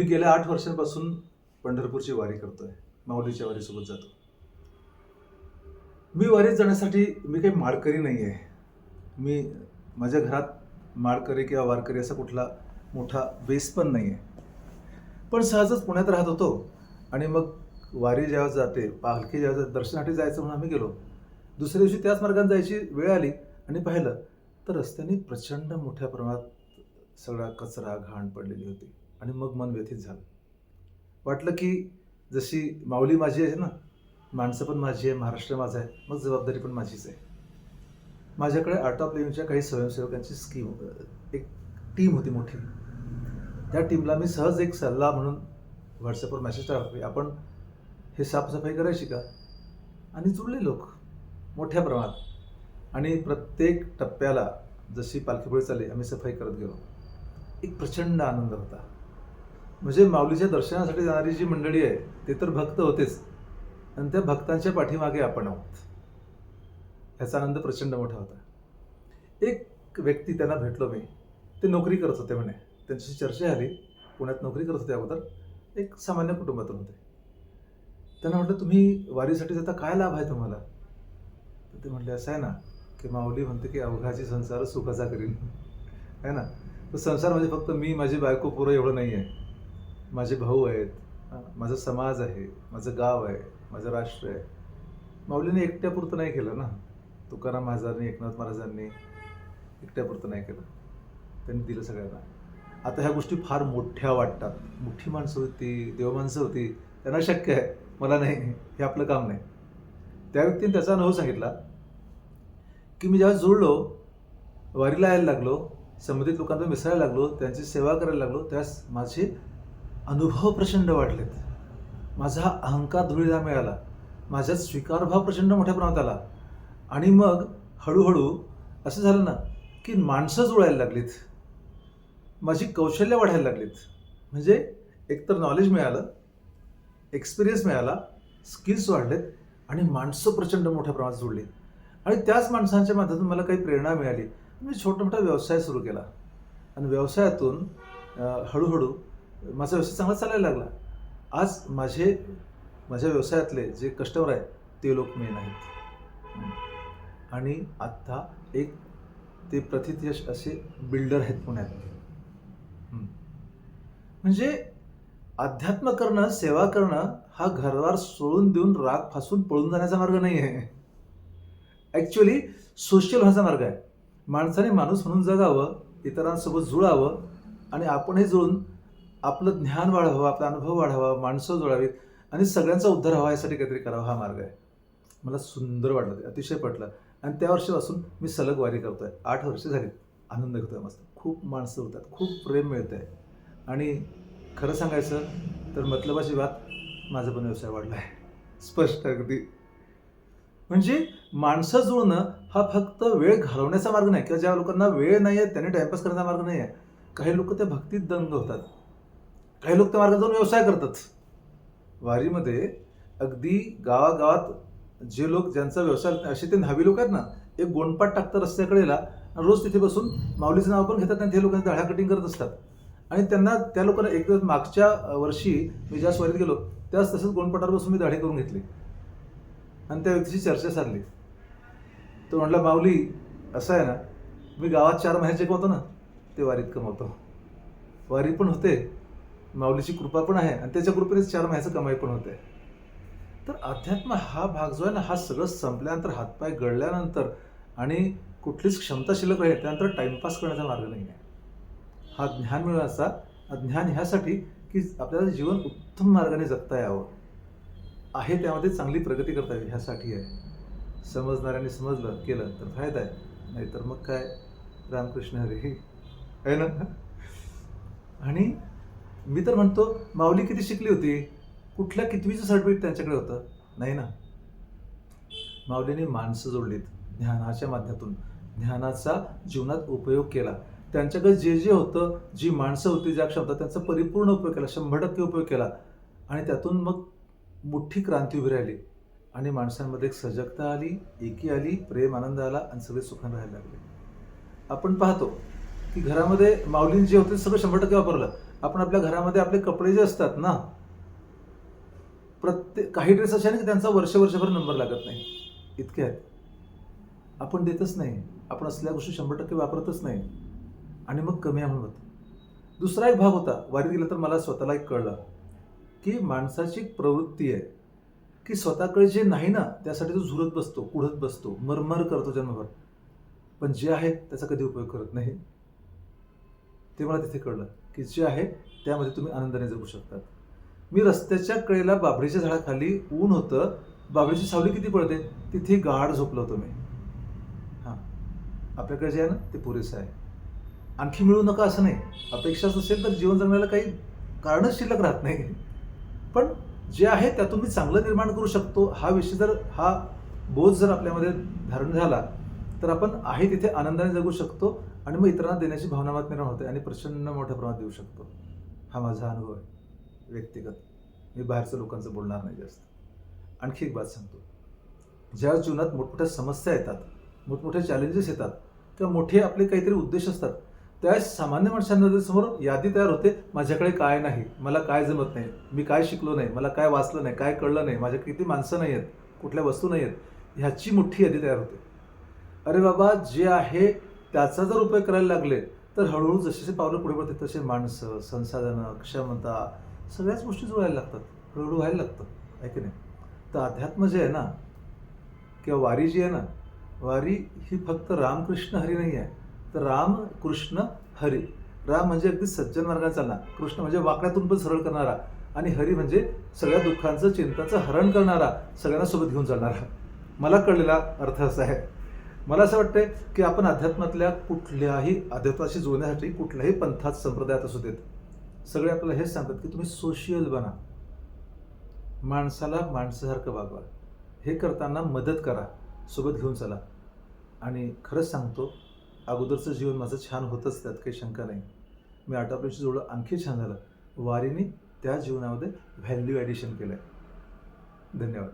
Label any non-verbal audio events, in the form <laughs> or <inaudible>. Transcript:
मी गेल्या आठ वर्षांपासून पंढरपूरची वारी करतोय. माऊलीच्या वारीसोबत जातो. मी वारीत जाण्यासाठी मी काही माळकरी नाही आहे मी माझ्या घरात माळकरी किंवा वारकरी असा कुठला मोठा बेस पण नाही आहे पण सहजच पुण्यात राहत होतो आणि मग वारी जेव्हा जाते पालखी जेव्हा दर्शनासाठी जायचं म्हणून आम्ही गेलो. दुसऱ्या दिवशी त्याच मार्गाने जायची वेळ आली आणि पाहिलं तर रस्त्याने प्रचंड मोठ्या प्रमाणात सगळा कचरा घाण पडलेली होती. आणि मग मन व्यथित झालं. वाटलं की जशी माऊली माझी आहे ना माणसं पण माझी आहे महाराष्ट्र माझा आहे मग जबाबदारी पण माझीच आहे. माझ्याकडे आर्ट ऑफ लिव्हिंगच्या काही स्वयंसेवकांची स्कीम एक टीम होती मोठी. त्या टीमला मी सहज एक सल्ला म्हणून व्हॉट्सअपवर मेसेज टाकली आपण हे साफसफाई करायची का? आणि जुळले लोक मोठ्या प्रमाणात. आणि प्रत्येक टप्प्याला जशी पालखी पुढे चालली आम्ही सफाई करत गेलो. एक प्रचंड आनंद होता. म्हणजे माऊलीच्या दर्शनासाठी जाणारी जी मंडळी आहे ते तर भक्त होतेच. आणि त्या भक्तांच्या पाठीमागे आपण आहोत. ह्याचा आनंद प्रचंड मोठा होता. एक व्यक्ती त्यांना भेटलो मी. ते नोकरी करत होते म्हणे. त्यांच्याशी चर्चा झाली. पुण्यात नोकरी करत होते अगोदर. एक सामान्य कुटुंबातून होते. त्यांना म्हटलं तुम्ही वारीसाठी जाता काय लाभ आहे तुम्हाला? तर ते म्हटले असं आहे ना की माऊली म्हणते की अवघाची संसार सुखाचा करीन. <laughs> आहे ना? तर संसार म्हणजे फक्त मी माझी बायको पुरं एवढं नाही आहे माझे भाऊ आहेत माझा समाज आहे माझं गाव आहे माझं राष्ट्र आहे. माऊलीने एकट्यापुरतं नाही केलं ना. तुकाराम महाराजांनी एकनाथ महाराजांनी एकट्यापुरतं नाही केलं. त्यांनी दिलं सगळ्यांना. आता ह्या गोष्टी फार मोठ्या वाटतात. मोठी माणसं होती देवमाणसं होती त्यांना शक्य आहे. मला नाही हे आपलं काम नाही. त्या व्यक्तीने त्याचा अनुभव सांगितला की मी जेव्हा जुळलो वारीला यायला लागलो संबंधित लोकांना मिसळायला लागलो त्यांची सेवा करायला लागलो त्यास माझी अनुभव प्रचंड वाढलेत. माझा हा अहंकार धुळीला मिळाला. माझ्यात स्वीकारभाव प्रचंड मोठ्या प्रमाणात आला. आणि मग हळूहळू असं झालं ना की माणसं जुळायला लागलीत. माझी कौशल्य वाढायला लागलीत. म्हणजे एकतर नॉलेज मिळालं एक्सपिरियन्स मिळाला स्किल्स वाढलेत आणि माणसं प्रचंड मोठ्या प्रमाणात जुळली. आणि त्याच माणसांच्या माध्यमातून मला काही प्रेरणा मिळाली. मी छोटा मोठा व्यवसाय सुरू केला. आणि व्यवसायातून हळूहळू माझा व्यवसाय चांगला चालायला लागला. आज माझे माझ्या व्यवसायातले जे कस्टमर आहेत ते लोक मेन आहेत. आणि आत्ता एक ते प्रथितयश असे बिल्डर आहेत पुण्यात. म्हणजे अध्यात्म करणं सेवा करणं हा घरवार सोडून देऊन राग फासून पळून जाण्याचा मार्ग नाही आहे ॲक्च्युली सोशल होण्याचा मार्ग आहे. माणसाने माणूस म्हणून जगावं इतरांसोबत जुळावं आणि आपणही जुळून आपलं ज्ञान वाढावं आपला अनुभव वाढावा माणसं जुळावीत आणि सगळ्यांचा उद्धार व्हावा यासाठी काहीतरी करावा हा मार्ग आहे. मला सुंदर वाटलं ते अतिशय पटलं. आणि त्या वर्षापासून मी सलग वारी करतो आहे आठ वर्ष झाली आनंद घेतो आहे मस्त. खूप माणसं होतात. खूप प्रेम मिळतं आहे आणि खरं सांगायचं तर मतलबाची बात माझा पण व्यवसाय वाढला आहे. स्पष्ट अगदी. म्हणजे माणसं जुळणं हा फक्त वेळ घालवण्याचा मार्ग नाही किंवा ज्या लोकांना वेळ नाही आहे त्यांनी टाईमपास करण्याचा मार्ग नाही आहे काही लोक त्या भक्तीत दंग होतात. काही लोक त्या मार्गात जाऊन व्यवसाय करतात. वारीमध्ये अगदी गावागावात जे लोक ज्यांचा व्यवसाय असे ते न्हावी लोक आहेत ना एक गोंडपाट टाकतात रस्त्याकडेला आणि रोज तिथे बसून माऊलीचं नाव पण घेतात आणि ते लोकांची दाढ्या कटिंग करत असतात. आणि त्यांना त्या लोकांना एक दिवस मागच्या वर्षी मी ज्या स्वारीत गेलो त्याच तसंच गोंडपाटावर बसून मी दाढी करून घेतली. आणि त्या व्यक्तीची चर्चा साधली. तो म्हटला माऊली असं आहे ना मी गावात चार महिन्याचे कमवतो ना ते वारीत कमवतो. वारी पण होते. माऊलीची कृपा पण आहे आणि त्याच्या कृपेनेच चार महिन्याचं कमाई पण होते. तर अध्यात्म हा भाग जो आहे ना हा सगळं संपल्यानंतर हातपाय गळल्यानंतर आणि कुठलीच क्षमता शिल्लक राहील त्यानंतर टाइमपास करण्याचा मार्ग नाही आहे. हा ज्ञान मिळवण्याचा ज्ञान ह्यासाठी की आपल्याला जीवन उत्तम मार्गाने जगता यावं. आहे त्यामध्ये चांगली प्रगती करता येईल ह्यासाठी आहे. समजणाऱ्याने समजलं केलं तर फायदा आहे. नाहीतर मग काय? रामकृष्ण हरी. आहे ना? आणि मी तर म्हणतो माऊली किती शिकली होती? कुठल्या कितवीचं सर्टिफिकेट त्यांच्याकडे होतं? नाही ना? माऊलीने माणसं जोडलीत ज्ञानाच्या माध्यमातून. ज्ञानाचा जीवनात उपयोग केला. त्यांच्याकडे जे जे होतं जी माणसं होती ज्या क्षमता त्यांचा परिपूर्ण उपयोग केला शंभर टक्के उपयोग केला. आणि त्यातून मग मोठी क्रांती उभी राहिली. आणि माणसांमध्ये एक सजगता आली एकी आली प्रेम आनंद आला आणि सगळे सुखाने राहायला लागले. आपण पाहतो की घरामध्ये माऊलीन जे होते सगळं शंभर टक्के वापरलं. आपण आपल्या घरामध्ये आपले कपडे जे असतात ना प्रत्येक काही ड्रेस असे ना की त्यांचा वर्ष वर्षभर नंबर लागत नाही. इतके आहेत. आपण देतच नाही. आपण असल्या गोष्टी शंभर टक्के वापरतच नाही. आणि मग कमी आहे म्हणून होतं. दुसरा एक भाग होता वारीत गेला तर मला स्वतःला एक कळलं की माणसाची प्रवृत्ती आहे की स्वतःकडे जे नाही ना त्यासाठी तो झुरत बसतो कुढत बसतो मरमर करतो जन्मभर पण जे आहे त्याचा कधी उपयोग करत नाही. ते मला तिथे कळलं. की जे आहे त्यामध्ये तुम्ही आनंदाने जगू शकतात. मी रस्त्याच्या कडेला बाभळीच्या झाडाखाली ऊन होतं. बाभळीची सावली किती पडते? तिथे गाढ झोपलो होतो मी. हां. आपल्याकडे जे आहे ना ते पुरेसं आहे. आणखी मिळू नका असं नाही. अपेक्षाच असेल तर जीवन जगण्याला काही कारणच शिल्लक राहत नाही. पण जे आहे त्यातून मी चांगलं निर्माण करू शकतो. हा विषय जर हा बोध जर आपल्यामध्ये धारण झाला तर आपण आहे तिथे आनंदाने जगू शकतो. आणि मग इतरांना देण्याची भावना मात निर्माण होते आणि प्रचंड मोठ्या प्रमाणात देऊ शकतो. हा माझा अनुभव आहे व्यक्तिगत. मी बाहेरचं लोकांचं बोलणार नाही जास्त. आणखी एक बात सांगतो. ज्या जीवनात मोठमोठ्या समस्या येतात मोठमोठे चॅलेंजेस येतात किंवा मोठे आपले काहीतरी उद्देश असतात त्या सामान्य माणसांना समोर यादी तयार होते माझ्याकडे काय नाही मला काय जमत नाही मी काय शिकलो नाही मला काय वाचलं नाही काय कळलं नाही माझ्या किती माणसं नाही आहेत कुठल्या वस्तू नाही आहेत ह्याची मोठी यादी तयार होते. अरे बाबा जे आहे त्याचा जर उपयोग करायला लागले तर हळूहळू जसे पावलं पुढे पडते तसे माणसं संसाधनं क्षमता सगळ्याच गोष्टी जुळायला लागतात. हळूहळू व्हायला लागतं. आहे की नाही? तर अध्यात्म जे आहे ना किंवा वारी जी आहे ना वारी ही फक्त रामकृष्ण हरी नाही आहे. तर राम कृष्ण हरी. राम म्हणजे अगदी सज्जन मार्गाने चालणार कृष्ण म्हणजे वाकड्यातून पण सरळ करणारा आणि हरी म्हणजे सगळ्या दुःखांचं चिंताचं हरण करणारा सगळ्यांना सोबत घेऊन चालणारा. मला कळलेला अर्थ असा आहे. मला असं वाटतंय की आपण अध्यात्मातल्या कुठल्याही अध्यात्माशी जुळण्यासाठी कुठल्याही पंथात संप्रदायात असू देत. सगळे आपल्याला हेच सांगतात की तुम्ही सोशियल बना. माणसाला माणसासारखं वागवा. हे करताना मदत करा. सोबत घेऊन चला. आणि खरंच सांगतो अगोदरचं जीवन माझं छान होतंच त्यात काही शंका नाही. मी आटापल्याशी जोडलं आणखी छान झालं. वारीने त्या जीवनामध्ये व्हॅल्यू ॲडिशन केलं आहे धन्यवाद.